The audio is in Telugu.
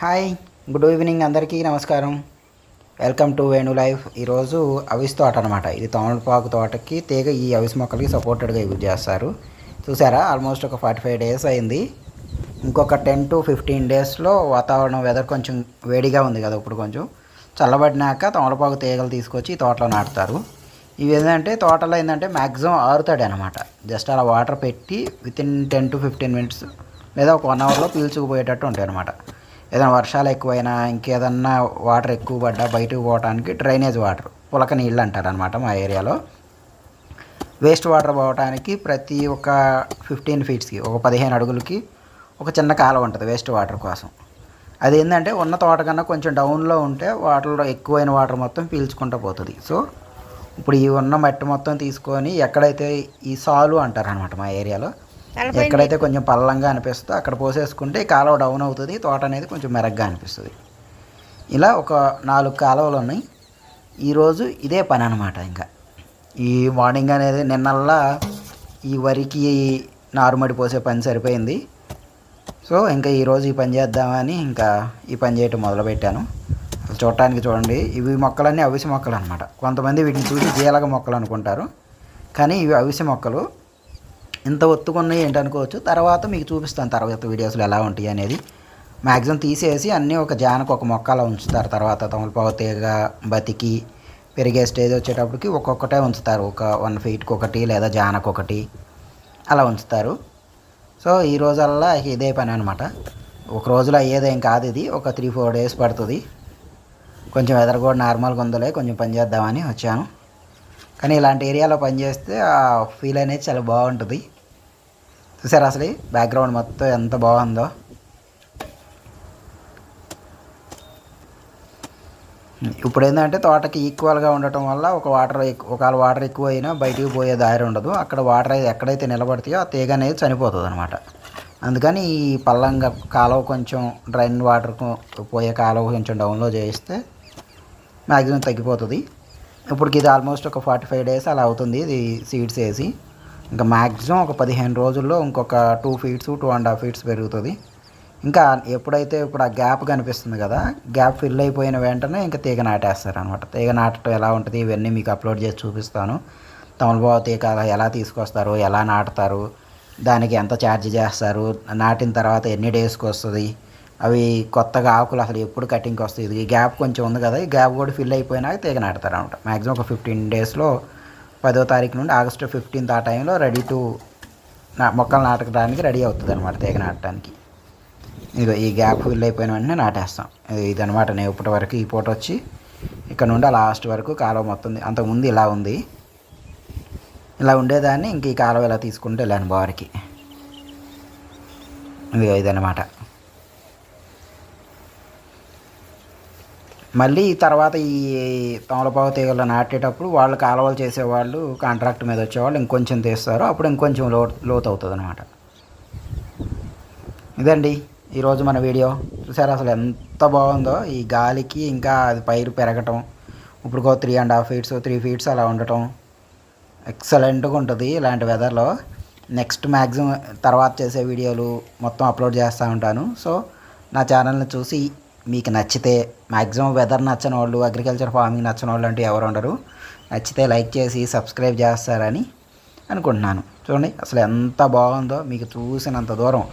హాయ్ గుడ్ ఈవినింగ్ అందరికీ నమస్కారం. వెల్కమ్ టు వేణు లైఫ్ ఈరోజు అవిస్ తోట అనమాట ఇది తమలపాకు తోటకి తీగ ఈ అవిస్ మొక్కలకి సపోర్టెడ్గా యూజ్ చేస్తారు. చూసారా? ఆల్మోస్ట్ ఒక ఫార్టీ ఫైవ్ డేస్ అయింది. ఇంకొక టెన్ టు ఫిఫ్టీన్ డేస్లో వాతావరణం వెదర్ కొంచెం వేడిగా ఉంది కదా ఇప్పుడు కొంచెం. చల్లబడినాక తమలపాకు తీగలు తీసుకొచ్చి ఈ తోటలో నాటుతారు. ఇవి ఏంటంటే తోటలో ఏంటంటే మ్యాక్సిమం ఆరుతాడు అనమాట జస్ట్ అలా వాటర్ పెట్టి within ten to fifteen minutes లేదా ఒక వన్ అవర్లో పీల్చుకుపోయేటట్టు ఉంటాయి అనమాట ఏదైనా వర్షాలు ఎక్కువైనా ఇంకేదన్నా వాటర్ ఎక్కువ పడ్డా బయటకు పోవడానికి డ్రైనేజ్ వాటర్ పులక నీళ్ళు అంటారు అనమాట మా ఏరియాలో. వేస్ట్ వాటర్ పోవడానికి ప్రతి ఒక ఫిఫ్టీన్ ఫీట్స్కి ఒక పదిహేను అడుగులకి ఒక చిన్న కాలువ ఉంటుంది వేస్ట్ వాటర్ కోసం. అది ఏంటంటే ఉన్న తోట కన్నా కొంచెం డౌన్లో ఉంటే వాటర్లో ఎక్కువైన వాటర్ మొత్తం పీల్చుకుంటూ పోతుంది. సో ఇప్పుడు ఈ ఉన్న మట్టి మొత్తం తీసుకొని ఎక్కడైతే ఈ సాలు అంటారు అనమాట మా ఏరియాలో ఎక్కడైతే కొంచెం పల్లంగా అనిపిస్తుందో అక్కడ పోసేసుకుంటే కాలువ డౌన్ అవుతుంది. తోట అనేది కొంచెం మెరగ్గా అనిపిస్తుంది. ఇలా ఒక నాలుగు కాలువలు ఉన్నాయి. ఈరోజు ఇదే పని అనమాట ఇంకా. ఈ మార్నింగ్ అనేది నిన్నల్లా ఈ వరికి నారుమడి పోసే పని సరిపోయింది. సో ఇంకా ఈరోజు ఈ పని చేద్దామని ఇంకా ఈ పని చేయటం మొదలుపెట్టాను. చూడటానికి చూడండి ఇవి మొక్కలన్నీ అవిసి మొక్కలు అనమాట కొంతమంది వీటిని చూసి జీలగ మొక్కలు అనుకుంటారు. కానీ ఇవి అవిసి మొక్కలు. ఇంత ఒత్తుకున్నాయి ఏంటనుకోవచ్చు. తర్వాత మీకు చూపిస్తాను తర్వాత వీడియోస్లో ఎలా ఉంటాయి అనేది. మ్యాక్సిమం తీసేసి అన్నీ ఒక జానకు ఒక మొక్క అలా ఉంచుతారు. తర్వాత తమలపావు తీగ బతికి పెరిగే స్టేజ్ వచ్చేటప్పటికి ఒక్కొక్కటే ఉంచుతారు. ఒక వన్ ఫీట్కి ఒకటి లేదా జానకు ఒకటి అలా ఉంచుతారు. సో ఈ రోజల్లా ఇదే పని అనమాట ఒక రోజులో అయ్యేదేం కాదు ఇది. ఒక త్రీ ఫోర్ డేస్ పడుతుంది. కొంచెం వెదర్ కూడా నార్మల్గా ఉందలే కొంచెం పని చేద్దామని వచ్చాను. కానీ ఇలాంటి ఏరియాలో పనిచేస్తే ఆ ఫీల్ అనేది చాలా బాగుంటుంది. చూసారా అసలు బ్యాక్గ్రౌండ్ మొత్తం ఎంత బాగుందో? ఇప్పుడు ఏంటంటే తోటకి ఈక్వల్గా ఉండటం వల్ల ఒక వాటర్ ఎక్కువ ఒకవేళ వాటర్ ఎక్కువ అయినా బయటికి పోయే దారి ఉండదు. అక్కడ వాటర్ అయితే ఎక్కడైతే నిలబడతాయో ఆ తీగ అనేది చనిపోతుంది అనమాట అందుకని ఈ పల్లంగా కాలువ కొంచెం డ్రైన్ వాటర్ పోయే కాలువ కొంచెం డౌన్లో చేయిస్తే మ్యాక్సిమం తగ్గిపోతుంది. ఇప్పటికి ఇది ఆల్మోస్ట్ ఒక ఫార్టీ ఫైవ్ డేస్ అలా అవుతుంది. ఇది సీడ్స్ వేసి. ఇంకా మ్యాక్సిమం ఒక పదిహేను రోజుల్లో ఇంకొక two feets two and half feets పెరుగుతుంది. ఇంకా ఎప్పుడైతే ఇప్పుడు ఆ గ్యాప్ కనిపిస్తుంది కదా గ్యాప్ ఫిల్ అయిపోయిన వెంటనే ఇంకా తీగ నాటేస్తారు అనమాట తీగ నాటడం ఎలా ఉంటుంది? ఇవన్నీ మీకు అప్లోడ్ చేసి చూపిస్తాను. తమలపాకు తీగ ఎలా తీసుకొస్తారు? ఎలా నాటుతారు? దానికి ఎంత ఛార్జ్ చేస్తారు? నాటిన తర్వాత ఎన్ని డేస్కి వస్తుంది? అవి కొత్తగా ఆకులు అసలు ఎప్పుడు కటింగ్కి వస్తుంది ఈ గ్యాప్ కొంచెం ఉంది కదా ఈ గ్యాప్ కూడా ఫిల్ అయిపోయినాక తీగ నాటుతారు అనమాట మ్యాక్సిమం ఒక ఫిఫ్టీన్ డేస్లో పదో తారీఖు నుండి ఆగస్టు ఫిఫ్టీన్త్ ఆ టైంలో రెడీ టు నా మొక్కలు నాటకడానికి రెడీ అవుతుంది అనమాట తీగ నాటడానికి. ఇదో ఈ గ్యాప్ ఫిల్ అయిపోయిన వెంటనే నాటేస్తాం. ఇది- ఇదనమాట నేను ఇప్పటి వరకు ఈ పూట వచ్చి ఇక్కడ నుండి ఆ లాస్ట్ వరకు కాలువ మొత్తం ఉంది. అంతకుముందు ఇలా ఉంది. ఇలా ఉండేదాన్ని ఇంక ఈ కాలువ ఇలా తీసుకుంటే వెళ్ళాను బారికి. ఇది ఇదనమాట మళ్ళీ తర్వాత ఈ తమలపాకు తీగలు నాటేటప్పుడు వాళ్ళు కాలువలు చేసేవాళ్ళు కాంట్రాక్ట్ మీద వచ్చేవాళ్ళు ఇంకొంచెం తీస్తారు. అప్పుడు ఇంకొంచెం లో లోతు అవుతుంది అనమాట ఇదండి ఈరోజు మన వీడియో. చూసారు అసలు ఎంత బాగుందో? ఈ గాలికి ఇంకా అది పైరు పెరగటం ఇప్పుడు three and half feets three feets అలా ఉండటం ఎక్సలెంట్గా ఉంటుంది ఇలాంటి వెదర్లో నెక్స్ట్ మ్యాక్సిమం తర్వాత చేసే వీడియోలు మొత్తం అప్లోడ్ చేస్తూ ఉంటాను. సో నా ఛానల్ని చూసి మీకు నచ్చితే మ్యాక్సిమం వెదర్ నచ్చని వాళ్ళు అగ్రికల్చర్ ఫార్మింగ్ నచ్చని వాళ్ళు అంటూ ఎవరు ఉండరు. నచ్చితే లైక్ చేసి సబ్స్క్రైబ్ చేస్తారని అనుకుంటున్నాను. చూడండి అసలు ఎంత బాగుందో మీకు చూసినంత దూరం.